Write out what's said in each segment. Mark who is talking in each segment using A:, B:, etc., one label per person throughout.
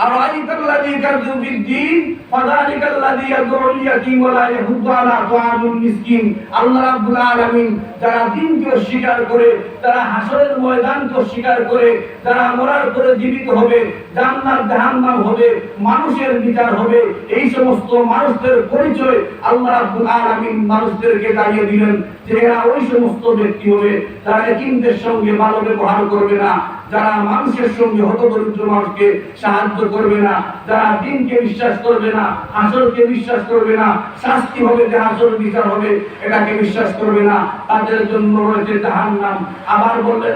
A: أرأيت الذي يكذب بالدين فذلك الذي يدعو اليتيم ولا يحض على طعام المسكين আল্লাহ রাব্বুল আলামিন যারা দিনকে অস্বীকার করে তারা হাসরের ময়দানকে অস্বীকার করে যারা মরার পরে জীবিত হবে জান্নাত জাহান্নাম হবে মানুষের বিচার হবে এই সমস্ত মানুষদের পরিচয় আল্লাহ রাব্বুল আলামিন মানুষদেরকে দাঁড়িয়ে দিলেন যে এরা ওই সমস্ত ব্যক্তি হবে যারা এতিমদের সঙ্গে ভালো ব্যবহার করবে না যারা মানুষের সঙ্গে হতদরিদ্র মানুষকে সাহায্য করবে না, যারা দিনকে বিশ্বাস করবে না, আসরকে বিশ্বাস করবে না, শাস্তি হবে যে আসর বিচার হবে, এটাকে বিশ্বাস করবে না, তাদের জন্য রয়েছে জাহান্নাম। আবার বললেন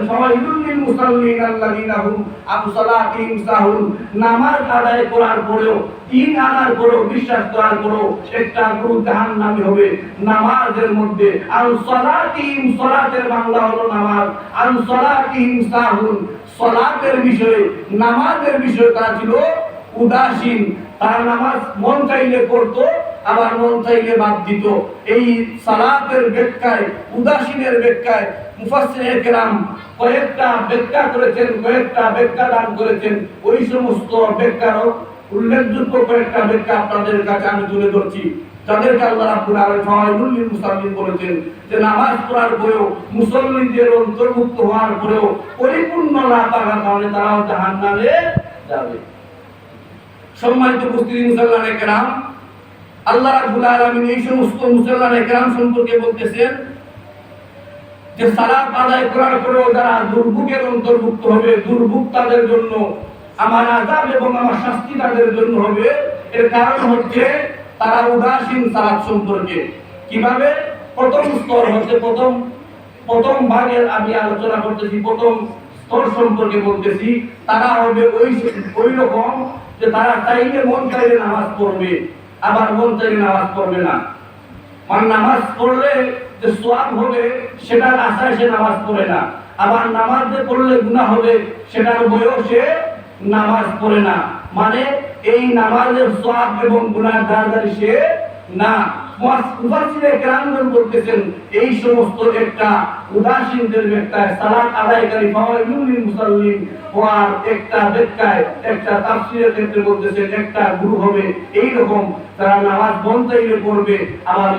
A: সাহুন। নামাজ আদায় করার পরেও তিন আনার পরেও বিশ্বাস করার পরেও, একটা গুরু জাহান্নামী হবে। নামাজের মধ্যে আন সালাতিহিম সালাতের বাংলা হলো নামাজ। আন সালাতিহিম সাহুন। সলাতের বিষয়ে, নামাজের বিষয়ে তারা ছিল উদাসীন। তারা নামাজ মন চাইলে করতো আবার মন চাইলে বাদ দিত। এই সালাতের ব্যাখ্যায়, উদাসীনের ব্যাখ্যায় মুফাসসির কেরাম কয়েকটা ব্যাখ্যা করেছেন, কয়েকটা ব্যাখ্যা দান করেছেন। ওই সমস্ত ব্যাখ্যার উল্লেখযোগ্য কয়েকটা ব্যাখ্যা আপনাদের কাছে আমি তুলে ধরছি। যাদেরকে আল্লাহ রাব্বুল আলামিন লিল মুসাল্লিন বলেছেন যে নামাজ পড়ার পরেও মুসল্লিদের অন্তর্ভুক্ত হওয়ার পরেও পরিপূর্ণ না থাকার কারণে জাহান্নামে যাবে। সম্মানিত উপস্থিতি মুসলমানে কেরাম, আল্লাহ রাব্বুল আলামিন এই সমস্ত মুসলমানে কেরাম সম্পর্কে বলতেছেন যে সালাত আদায় করার পরেও দুর্ভোগের অন্তর্ভুক্ত হবে, দুর্ভোগ তাদের জন্য, আমার আজাব এবং আমার শাস্তি তাদের জন্য হবে। এর কারণ হচ্ছে তারা উদাসীন সালাত সম্পর্কে। কীভাবে? প্রথম স্তর হচ্ছে প্রথম প্রথম ভাগের আমি আলোচনা করতেছি, প্রথম স্তর সম্পর্কে বলতেছি। তারা হবে ওই ওই রকম যে তারা চাইলে মন চাইলে নামাজ পড়বে, আবার মন চাইলে নামাজ পড়বে না। মানে নামাজ পড়লে যে সোয়াব হবে, সেটার আশায় সে নামাজ পড়ে না। আবার নামাজ যে পড়লে গুনাহ হবে, সেটার বয়সে নামাজ পড়ে না। মানে এই নামাজের সব এবং গুণার দাঁড়াদারি সে না এই সমস্ত একটা উদাসীনদের ব্যাখ্যায় সালাত আদায়কারী হওয়ার একটা ব্যাখ্যায় একটা তাফসীরের ক্ষেত্রে একটা গুরু হবে এই রকম তারা নামাজ পড়বে, আবার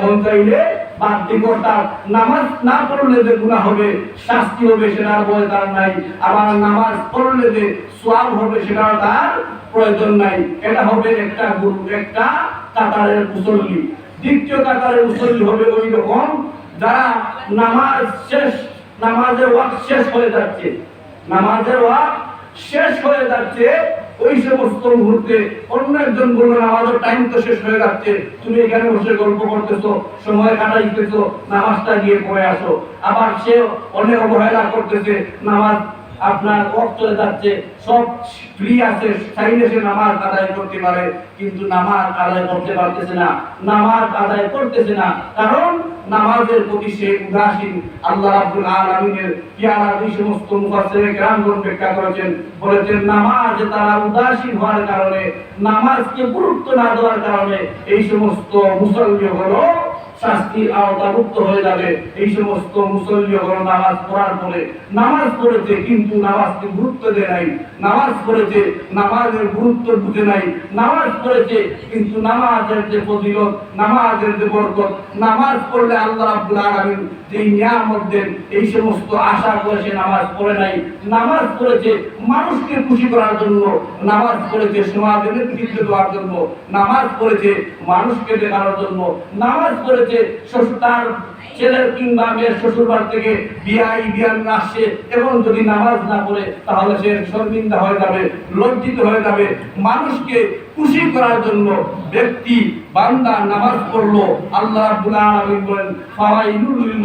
A: নামাজ না পড়লে যে গুনাহ হবে, শাস্তি হবে সেটার ভয় তার নাই। আবার নামাজ পড়লে যে সোয়াব হবে সেটার তার প্রয়োজন নাই। এটা হবে একটা গুরু, একটা কাতারের মুসল্লি। দ্বিতীয় কাতারের মুসল্লি হবে ওই রকম যারা নামাজ শেষ, নামাজের ওয়াক্ত শেষ হয়ে যাচ্ছে। নামাজের ওয়াক্ত শেষ হয়ে যাচ্ছে, ওই সমস্ত মুহূর্তে অন্য একজন বললেন আমাদের টাইম তো শেষ হয়ে যাচ্ছে। তুমি এখানে বসে গল্প করতেছো, সময় কাটাইতেছো, নামাজটা গিয়ে পড়ে আসো। আবার সে অনেক অবহেলা করতেছে, নামাজ আপনার চলে যাচ্ছে সব ফ্রি আছে চাইলে সে নামাজ আদায় করতে পারে, কিন্তু নামাজ আদায় করতে পারতেছে না, নামাজ আদায় করতেছে না। কারণ নামাজের প্রতি সে উদাসীন। আল্লাহ রাব্বুল আলামিনের পেয়ারা এই সমস্ত মুফাসসিরে কেরামগণ ব্যাখ্যা করেছেন। বলেছেন, নামাজ তারা উদাসীন হওয়ার কারণে, নামাজকে গুরুত্ব না দেওয়ার কারণে এই সমস্ত মুসল্লি হলো শাস্তির আওতাভুক্ত হয়ে যাবে। এই সমস্ত মুসল্লি হলো নামাজ পড়ার পরে নামাজ পড়েছে কিন্তু নামাজকে গুরুত্ব দেয় নাই। নামাজ পড়েছে, নামাজের গুরুত্ব বুঝে নাই। নামাজ পড়েছে, কিন্তু নামাজের যে ফজিলত, নামাজের যে বরকত, নামাজ পড়লে আল্লাহ রাব্বুল আলামিন যে নিয়ামত দেন, এই সমস্ত আশা করে সে নামাজ পড়ে নাই। নামাজ পড়েছে মানুষকে খুশি করার জন্য, নামাজ পড়েছে সমাজের নেতৃত্ব দেওয়ার জন্য, নামাজ পড়েছে মানুষকে দেখানোর জন্য, নামাজ পড়েছে শ্বশুর তার ছেলের কিংবা মেয়ের শ্বশুর বাড়ি থেকে বিয়াই, বিয়ান আসে, এবং যদি নামাজ না পড়ে, তাহলে সে শর্মিন্দা হয়ে যাবে, লজ্জিত হয়ে যাবে। মানুষকে খুশি করার জন্য ব্যক্তি বান্দা নামাজ পড়ল, আল্লাহ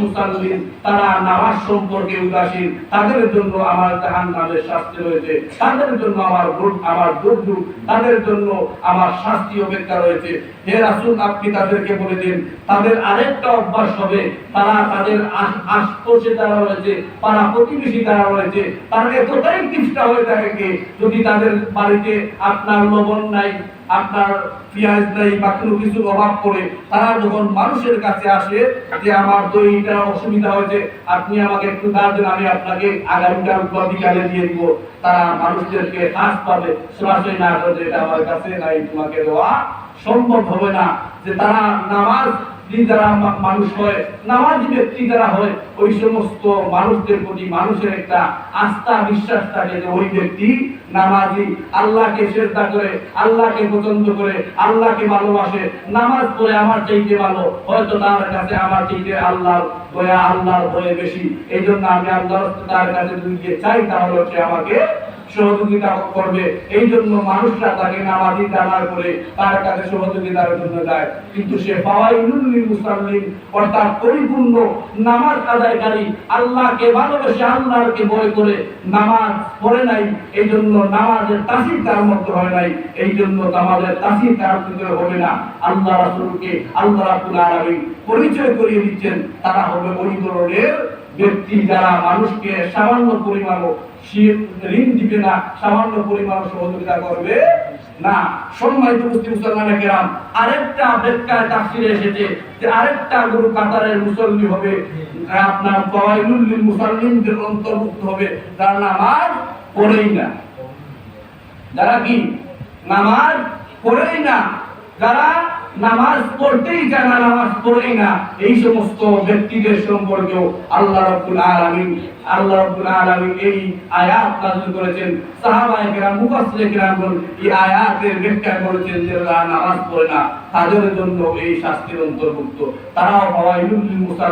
A: মুসাল্লিন তারা নামাজ সম্পর্কে উদাসীন। তাদের জন্য আমার জাহান্নামের শাস্তি রয়েছে। তাদের জন্য আমার আমার দুর্যোগ তাদের জন্য আমার শাস্তি অপেক্ষা রয়েছে। হে রাসূল, আপনি তাদেরকে বলে দিন, তাদের আরেকটা অভ্যাস হবে। তারা তাদের আশপাশে যারা রয়েছে, পাড়া প্রতিবেশী যারা রয়েছে, তারা এতটাই কিপটা হয়ে থাকে যদি তাদের বাড়িতে আপনার লবণ নাই আপনার পেঁয়াজ নাই বা কোনো কিছুর অভাব পড়ে, তারা যখন মানুষের কাছে আসে যে আমার দইটা অসুবিধা হয়েছে, আপনি আমাকে একটু দান, আমি আপনাকে আগামীকাল বা বিকালে দিয়ে দিব। তারা মানুষদেরকে কাজ পাবে। সরাসরি না করে এটা আমার কাছে নাই, তোমাকে দেওয়া সম্ভব হবে না। যে তারা নামাজ যারা মানুষ হয়, নামাজি ব্যক্তি যারা হয়, ওই সমস্ত মানুষদের প্রতি মানুষের একটা আস্থা, বিশ্বাস থাকে যে ওই ব্যক্তি নামাজি। আল্লাহকে শ্রদ্ধা করে, আল্লাহকে পছন্দ করে, আল্লাহকে ভালোবাসে। নামাজ পড়ে আমার চাইতে ভালো, হয়তো তার কাছে আমার চাইতে আল্লাহর দয়া, আল্লাহর ভয়ে বেশি। এই জন্য আমি তার কাছে চাই, তাহলে আমাকে সহযোগিতা করবে। এই জন্য মানুষরা তাকে নামাজি জানার করে তার কাছে সহযোগিতার জন্য যায়। কিন্তু সে অর্থাৎ পরিপূর্ণ নামাজ আদায়কারী, আল্লাহকে ভালোবেসে আল্লাহকে করে নামাজ পড়ে নাই। এই জন্য নামাজের তাসির তার হয় নাই। এই জন্য নামাজের তাসির তার ভিতরে হবে না। আল্লাহ রাসূলকে আল্লাহ পরিচয় করিয়ে দিচ্ছেন, তারা হবে ওই ধরনের ব্যক্তি যারা মানুষকে সামান্য পরিমাণও ঋণ দিবে না, সামান্য পরিমাণ সহযোগিতা করবে না। সম্মানিত মুসলিম মুসলমানের কেরাম, আরেকটা ব্যাখ্যায় তাফসিরে এসেছে যে আরেকটা গুরু কাতারের মুসল্লি হবে আপনার ফাওয়াইলুল লিল মুসাল্লিমদের অন্তর্ভুক্ত হবে, যারা নামাজ পড়েই না। যারা কি? নামাজ পড়েই না। যারা নামাজ পড়তেই চায় না নামাজ পড়ে না, এই সমস্ত ব্যক্তিদের সম্পর্কে আল্লাহ রব্বুল আলামিন, আল্লাহ রব্বুল আলামিন এই আয়াত নাযিল করেছেন। সাহাবায়ে কেরাম, মুফাসসিরে কেরামগণ এই আয়াতের ব্যাখ্যা করেছেন যারা নামাজ পড়ে না। তাদের জন্য এই শাস্তির অন্তর্ভুক্ত। ফাওয়াইলুল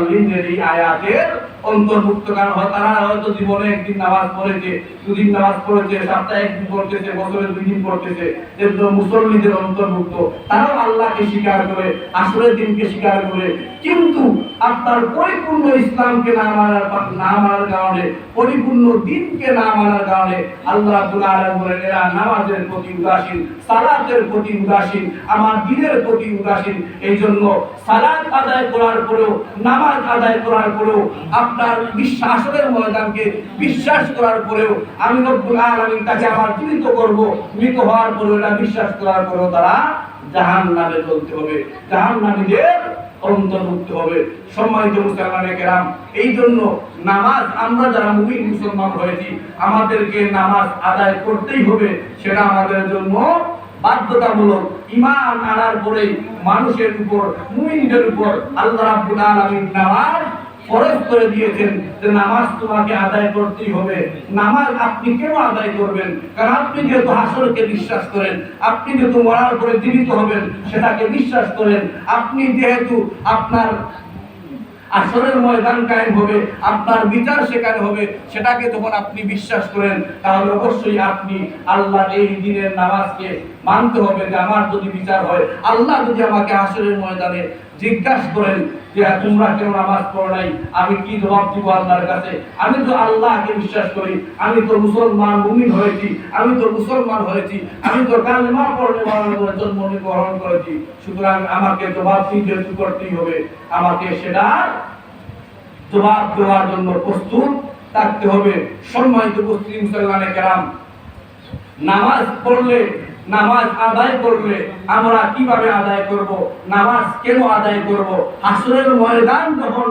A: লিল এই আয়াতের অন্তর্ভুক্ত। কারণ হয় তারা হয়তো জীবনে একদিন নামাজ পড়েছে, দুদিন নামাজ পড়েছে, সপ্তাহে একদিন পড়তেছে বছরে দুই দিন পড়তেছে। এগুলো মুসল্লিদের অন্তর্ভুক্ত। তারাও আল্লাহকে স্বীকার করে, আসরের দিনকে স্বীকার করে। কিন্তু আপনার পরিপূর্ণ ইসলামকে না মানার না মানার কারণে, পরিপূর্ণ দিনকে না মানার কারণে আল্লাহ বলেন, এরা নামাজের প্রতি উদাসীন, সালাতের প্রতি উদাসীন, আমার দিনের প্রতি উদাসীন। এই জন্য সালাত আদায় করার পরেও, নামাজ আদায় করার পরেও, আপনার বিশ্বাসের ময়দানকে বিশ্বাস করার পরেও, আমি রব্বুল আলামিন তাকে আমার জীবিত করব। মৃত হওয়ার পরেও এটা বিশ্বাস করার পরেও তারা জাহান নামে চলতে হবে। জাহান নামীদের অন্তর্ভুক্ত হবে। সম্মানিত মুসলমানের কেরাম এই জন্য নামাজ, আমরা যারা মুমিন মুসলমান হয়েছি, আমাদেরকে নামাজ আদায় করতেই হবে। সেটা আমাদের জন্য বাধ্যতামূলক ইমান আনার পরেই মানুষের উপর, মুমিনদের উপর আল্লাহ রাব্বুল আলামিন নামাজ ফরজ করে দিয়েছেন যে নামাজ তোমাকে আদায় করতেই হবে। নামাজ আপনি কেন আদায় করবেন? কারণ আপনি যেহেতু হাসরকে বিশ্বাস করেন, আপনি যেহেতু মরার পরে জীবিত হবেন, সেটাকে বিশ্বাস করেন। আপনি যেহেতু আপনার আসরের ময়দান কায়েম হবে, আপনার বিচার সেখানে হবে, সেটাকে যখন আপনি বিশ্বাস করেন, তাহলে অবশ্যই আপনি আল্লাহ এই দিনের নামাজকে মানতে হবে যে আমার যদি বিচার হয়, আল্লাহ যদি আমাকে আসরের ময়দানে জিজ্ঞাসা করেন যে, তোমরা কেন নামাজ পড়ো নাই? আমি কি জবাব দিব আল্লাহর কাছে? আমি তো আল্লাহকে বিশ্বাস করি। আমি তো মুসলমান মুমিন হয়েছি। আমি তো মুসলমান হয়েছি। আমি তো কালেমা পড়লে মানুষের জন্ম গ্রহণ করেছি। সুতরাং আমাকে জবাব যেহেতু করতেই হবে? আমাকে সেটা জবাব দেওয়ার জন্য প্রস্তুত থাকতে হবে। সম্মানিত মুসলিম মুসলমানে কেরাম, নামাজ পড়লে নামাজ আদায় করলে আমরা কীভাবে আদায় করব? নামাজ কেন আদায় করব? হাসরের ময়দান যখন